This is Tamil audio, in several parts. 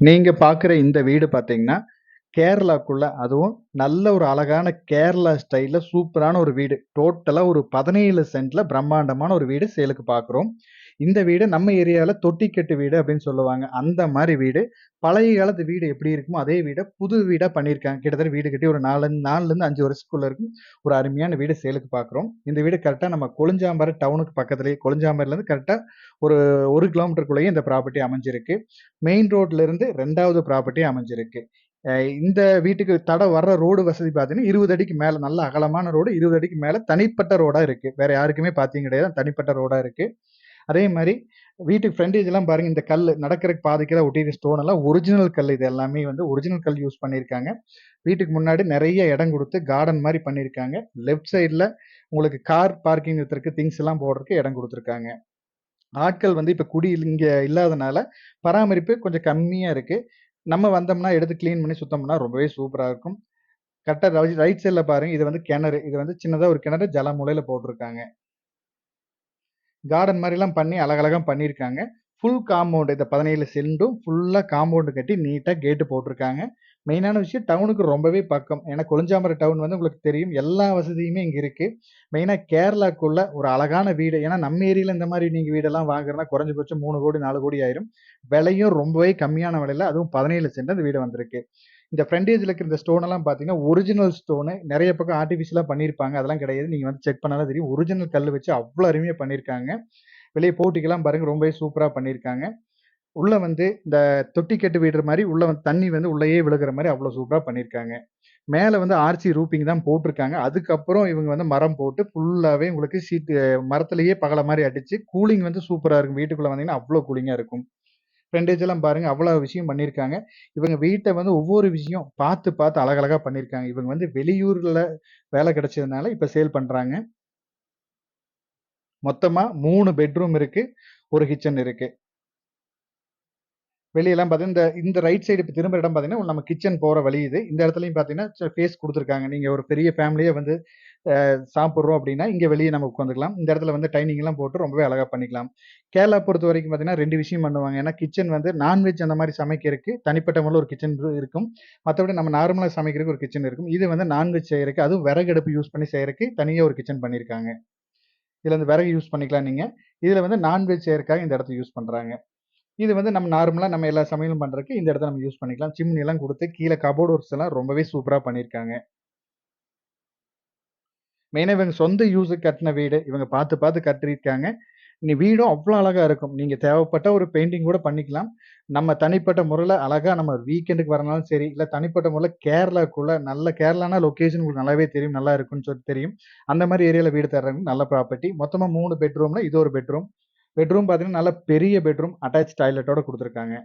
நீங்க பார்க்குற இந்த வீடு பார்த்தீங்கன்னா, கேரளாக்குள்ள அதுவும் நல்ல ஒரு அழகான கேரளா ஸ்டைல்ல சூப்பரான ஒரு வீடு. டோட்டலா ஒரு 17 சென்ட்ல பிரம்மாண்டமான ஒரு வீடு சேலுக்கு பார்க்குறோம். இந்த வீடு நம்ம ஏரியாவில் தொட்டிக்கெட்டு வீடு அப்படின்னு சொல்லுவாங்க. அந்த மாதிரி வீடு. பழைய காலத்து வீடு எப்படி இருக்குமோ, அதே வீடை புது வீடாக பண்ணியிருக்காங்க. கிட்டத்தட்ட வீடு கட்டி ஒரு நாலு நாலுலேருந்து அஞ்சு வருஷத்துக்குள்ளே இருக்கும். ஒரு அருமையான வீடு சேலுக்கு பார்க்குறோம். இந்த வீடு கரெக்டாக நம்ம கொளிஞ்சாம்பாறை டவுனுக்கு பக்கத்துலேயே கொளிஞ்சாம்பாறையிலேருந்து கரெக்டாக ஒரு ஒரு கிலோமீட்டருக்குள்ளேயே இந்த ப்ராப்பர்ட்டி அமைஞ்சிருக்கு. மெயின் ரோட்லேருந்து இருந்து 2வது ப்ராப்பர்ட்டி அமைஞ்சிருக்கு. இந்த வீட்டுக்கு தடை வர்ற ரோடு வசதி பார்த்தீங்கன்னா, 20 அடிக்கு மேலே நல்ல அகலமான ரோடு 20 அடிக்கு மேலே தனிப்பட்ட ரோடாக இருக்குது வேற யாருக்குமே பார்த்தீங்க கிடையாது. தனிப்பட்ட ரோடாக இருக்குது அதே மாதிரி வீட்டுக்கு ஃப்ரண்டேஜ்லாம் பாருங்க, இந்த கல் நடக்கிறக்கு பாதைக்கெல்லாம் ஒட்டியிருக்க ஸ்டோன் எல்லாம் ஒரிஜினல் கல் இது எல்லாமே வந்து ஒரிஜினல் கல் யூஸ் பண்ணியிருக்காங்க. வீட்டுக்கு முன்னாடி நிறைய இடம் கொடுத்து கார்டன் மாதிரி பண்ணியிருக்காங்க. லெஃப்ட் சைடில் உங்களுக்கு கார் பார்க்கிங் வைத்திருக்கு திங்ஸ் எல்லாம் போடுறதுக்கு இடம் கொடுத்துருக்காங்க ஆட்கள் வந்து இப்போ குடி இங்கே இல்லாதனால பராமரிப்பு கொஞ்சம் கம்மியாக இருக்குது நம்ம வந்தோம்னா எடுத்து க்ளீன் பண்ணி சுத்தம் ரொம்பவே சூப்பராக இருக்கும். கரெக்டாக ரைட் சைடில் பாருங்கள் இது வந்து கிணறு. இது வந்து சின்னதாக ஒரு கிணறு ஜலமூலையில போட்டிருக்காங்க கார்டன் மாதிரிலாம் பண்ணி அழகழகாக பண்ணியிருக்காங்க. ஃபுல் காம்பவுண்ட் இந்த 17 சென்டும் ஃபுல்லாக காம்பவுண்டு கட்டி நீட்டாக கேட்டு போட்டிருக்காங்க மெயினான விஷயம் டவுனுக்கு ரொம்பவே பக்கம். ஏன்னா கொளிஞ்சாம்பாறை டவுன் வந்து உங்களுக்கு தெரியும். எல்லா வசதியுமே இங்கே இருக்குது மெயினாக கேரளாக்குள்ள ஒரு அழகான வீடு. ஏன்னா நம்ம ஏரியாவில் இந்த மாதிரி நீங்கள் வீடெல்லாம் வாங்குறதுனா குறைஞ்சபட்சம் மூணு கோடி, நாலு கோடி ஆயிரும். விலையும் ரொம்பவே கம்மியான விலையில அதுவும் 17 சென்ட் அந்த வீடு வந்திருக்கு. இந்த ஃப்ரண்டேஜ்ல இருக்கிற இந்த ஸ்டோன் எல்லாம் பார்த்தீங்கன்னா, ஒரிஜினல் ஸ்டோனு. நிறைய பக்கம் ஆர்டிபிஷியலா பண்ணியிருப்பாங்க. அதெல்லாம் கிடையாது. நீங்க வந்து செக் பண்ணாலும் தெரியும். ஒரிஜினல் கல் வச்சு அவ்வளோ அருமையா பண்ணியிருக்காங்க. வெளியே போட்டிக்கெல்லாம் பாருங்க ரொம்பவே சூப்பரா பண்ணியிருக்காங்க. உள்ள வந்து இந்த தொட்டி கெட்டு விடுற மாதிரி உள்ள வந்து தண்ணி வந்து உள்ளேயே விழுகுற மாதிரி அவ்வளோ சூப்பரா பண்ணியிருக்காங்க. மேல வந்து ஆர்சி ரூப்பிங் தான் போட்டிருக்காங்க அதுக்கப்புறம் இவங்க வந்து மரம் போட்டு ஃபுல்லாவே உங்களுக்கு சீட்டு மரத்திலேயே பகல மாதிரி அடிச்சு கூலிங் வந்து சூப்பரா இருக்கும். வீட்டுக்குள்ள வந்தீங்கன்னா, அவ்வளோ கூலிங்கா இருக்கும். ஃப்ரெண்டேஜ் எல்லாம் பாருங்க அவ்வளோ விஷயம் பண்ணியிருக்காங்க. இவங்க வீட்டை வந்து ஒவ்வொரு விஷயம் பார்த்து, பார்த்து அழகழகாக பண்ணியிருக்காங்க. இவங்க வந்து வெளியூரில் வேலை கிடைச்சதுனால இப்போ சேல் பண்ணுறாங்க மொத்தமாக மூணு பெட்ரூம் இருக்கு. ஒரு கிச்சன் இருக்கு. வெளியெல்லாம் பார்த்தீங்கன்னா, இந்த இந்த ரைட் சைடு இப்போ திரும்ப இடம் பார்த்தீங்கன்னா, நம்ம கிச்சன் போகிற வழி இது. இந்த இடத்துலையும் பார்த்தீங்கன்னா, ஃபேஸ் கொடுத்துருக்காங்க நீங்கள் ஒரு பெரிய ஃபேமிலியை வந்து சாப்பிட்றோம் அப்படின்னா, இங்கே வெளியே நம்ம உட்காந்துக்கலாம். இந்த இடத்துல வந்து டைனிங்லாம் போட்டு ரொம்பவே அழகாக பண்ணிக்கலாம். கேரளா பொறுத்த வரைக்கும் பார்த்தீங்கன்னா, ரெண்டு விஷயம் பண்ணுவாங்க. ஏன்னா கிச்சன் வந்து நான்வெஜ் அந்த மாதிரி சமைக்கிறதுக்கு தனிப்பட்ட முறையில் ஒரு கிச்சன் இருக்கும். மற்றபடி நம்ம நார்மலாக சமைக்கிறதுக்கு ஒரு கிச்சன் இருக்கும். இது வந்து நான்வெஜ் செய்கிறதுக்கு அதுவும் விறகு அடுப்பு யூஸ் பண்ணி செய்கிறதுக்கு தனியாக ஒரு கிச்சன் பண்ணியிருக்காங்க. இதில் வந்து விறகு யூஸ் பண்ணிக்கலாம் நீங்கள் இதில் வந்து நான்வெஜ் செய்கிறதுக்காக இந்த இடத்த யூஸ் பண்ணுறாங்க இது வந்து நம்ம நார்மலாக நம்ம எல்லா சமையலும் பண்ணுறதுக்கு இந்த இடத்த நம்ம யூஸ் பண்ணிக்கலாம். சிம்னி எல்லாம் கொடுத்து கீழே கபோர்ட் ஒர்க்ஸ் எல்லாம் ரொம்பவே சூப்பராக பண்ணியிருக்காங்க. மெயினாக இவங்க சொந்த யூஸுக்கு கட்டின வீடு. இவங்க பார்த்து, பார்த்து கட்டியிருக்காங்க. நீ வீடும் அவ்வளோ அழகாக இருக்கும். நீங்கள் தேவைப்பட்ட ஒரு பெயிண்டிங் கூட பண்ணிக்கலாம். நம்ம தனிப்பட்ட முறையில் அழகாக நம்ம வீக்கெண்டுக்கு வரனாலும் சரி, இல்லை தனிப்பட்ட முறையில் கேரளாக்குள்ள நல்ல கேரளானா லொக்கேஷன் உங்களுக்கு நல்லாவே தெரியும். நல்லா இருக்கும்னு சொல்லி தெரியும். அந்த மாதிரி ஏரியாவில் வீடு தேடுறவங்களுக்கு நல்ல ப்ராப்பர்ட்டி. மொத்தமாக மூணு பெட்ரூம்னா இது ஒரு பெட்ரூம். பெட்ரூம் பார்த்தீங்கன்னா, நல்ல பெரிய பெட்ரூம். அட்டாச் டாய்லெட்டோட கொடுத்துருக்காங்க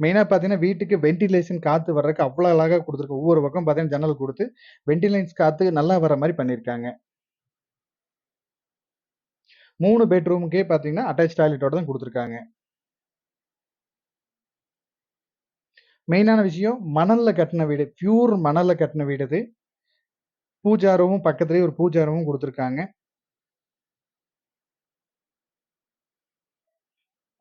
மெயினாக பார்த்தீங்கன்னா, வீட்டுக்கு வென்டிலேஷன் காற்று வர்றதுக்கு அவ்வளோ அழகாக கொடுத்துருக்கு ஒவ்வொரு பக்கம் பார்த்தீங்கன்னா, ஜன்னல் கொடுத்து வென்டிலேஷன் காற்று நல்லா வர மாதிரி பண்ணியிருக்காங்க. மூணு பெட்ரூமுக்கே பார்த்தீங்கன்னா, அட்டாச் டாய்லெட்டோட தான் கொடுத்துருக்காங்க மெயினான விஷயம் மணலில் கட்டின வீடு. பியூர் மணலில் கட்டின வீடு இது. பூஜா ரூமும் பக்கத்துலேயே ஒரு பூஜா ரூமும் கொடுத்துருக்காங்க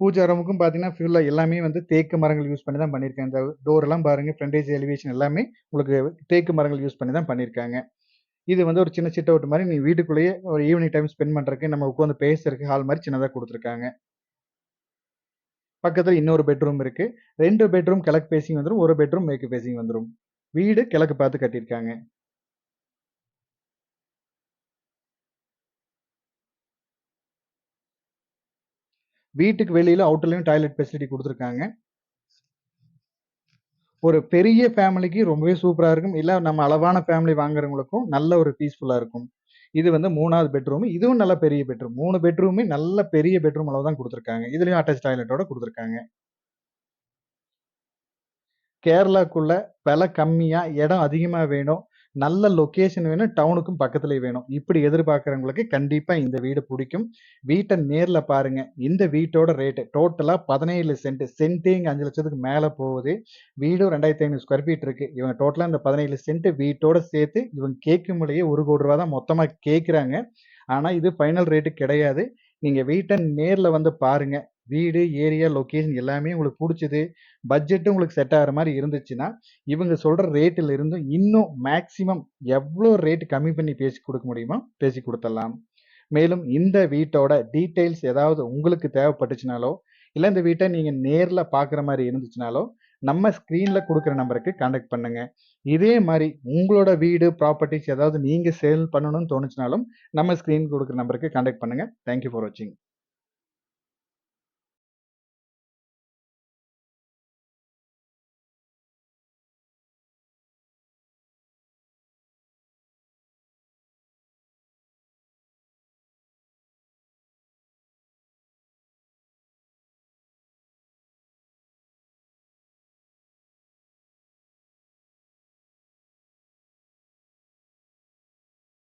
பூஜா ரூமுக்கும் பார்த்தீங்கன்னா, ஃபுல்லாக எல்லாமே வந்து தேக்கு மரங்கள் யூஸ் பண்ணி தான் பண்ணியிருக்காங்க. இந்த டோர் எல்லாம் பாருங்க ஃப்ரண்டேஜ் எலிவேஷன் எல்லாமே உங்களுக்கு தேக்கு மரங்கள் யூஸ் பண்ணி தான் பண்ணியிருக்காங்க. இது வந்து ஒரு சின்ன சிட் அவுட் மாதிரி நீ வீட்டுக்குள்ளேயே ஒரு ஈவினிங் டைம் ஸ்பெண்ட் பண்ணுறக்கு நம்ம உட்காந்து பேசுறதுக்கு ஹால் மாதிரி சின்னதாக கொடுத்துருக்காங்க பக்கத்தில் இன்னொரு பெட்ரூம் இருக்குது ரெண்டு பெட்ரூம் கிழக்கு பேசிங் வந்துடும் ஒரு பெட்ரூம் மேற்கு பேசிங் வந்துடும் வீடு கிழக்கு பார்த்து கட்டியிருக்காங்க. வீட்டுக்கு வெளியில அவுட்டர்லயும் டாய்லெட் ஃபெசிலிட்டி கொடுத்துருக்காங்க ஒரு பெரிய ஃபேமிலிக்கு ரொம்பவே சூப்பரா இருக்கும். இல்ல நம்ம அளவான ஃபேமிலி வாங்குறவங்களுக்கும் நல்ல ஒரு பீஸ்ஃபுல்லா இருக்கும். இது வந்து மூணாவது பெட்ரூம். இதுவும் நல்ல பெரிய பெட்ரூம். மூணு பெட்ரூமே நல்ல பெரிய பெட்ரூம் அளவு தான் கொடுத்துருக்காங்க இதுலயும் அட்டாச் டாய்லெட்டோட கொடுத்துருக்காங்க கேரளாக்குள்ள விலை கம்மியா, இடம் அதிகமா வேணும். நல்ல லொக்கேஷன் வேணும். டவுனுக்கும் பக்கத்துலேயே வேணும். இப்படி எதிர்பார்க்குறவங்களுக்கு கண்டிப்பாக இந்த வீடு பிடிக்கும் வீட்டை நேரில் பாருங்க. இந்த வீட்டோட ரேட்டு டோட்டலாக பதினேழு சென்ட். சென்ட்டே இங்க 5,00,000க்கு மேல போகுது. வீடும் 2,500 ஸ்கொயர் ஃபீட் இருக்கு. இவங்க டோட்டலாக இந்த 17 சென்ட் வீட்டோட சேர்த்து இவங்க கேட்கும் விலையே ரூ. 1,00,00,000 தான் மொத்தமாக கேட்குறாங்க. ஆனால் இது ஃபைனல் ரேட்டு கிடையாது. நீங்கள் வீட்டை நேரில் வந்து பாருங்கள் வீடு, ஏரியா, லொக்கேஷன் எல்லாமே உங்களுக்கு பிடிச்சது பட்ஜெட்டும் உங்களுக்கு செட் ஆகிற மாதிரி இருந்துச்சுன்னா, இவங்க சொல்கிற ரேட்டில் இருந்தும் இன்னும் மேக்ஸிமம் எவ்வளோ ரேட் கம்மி பண்ணி பேசி கொடுக்க முடியுமோ பேசி கொடுத்துடலாம் மேலும் இந்த வீட்டோட டீட்டெயில்ஸ் ஏதாவது உங்களுக்கு தேவைப்பட்டுச்சுனாலோ, இல்லை இந்த வீட்டை நீங்கள் நேரில் பார்க்குற மாதிரி இருந்துச்சுனாலோ, நம்ம ஸ்க்ரீனில் கொடுக்குற நம்பருக்கு கான்டாக்ட் பண்ணுங்க. இதே மாதிரி உங்களோட வீடு, ப்ராப்பர்ட்டிஸ் ஏதாவது நீங்கள் சேல் பண்ணணும்னு தோணுச்சுனாலும், நம்ம ஸ்க்ரீன் கொடுக்குற நம்பருக்கு கான்டாக்ட் பண்ணுங்க. தேங்க் யூ ஃபார் வாட்சிங்.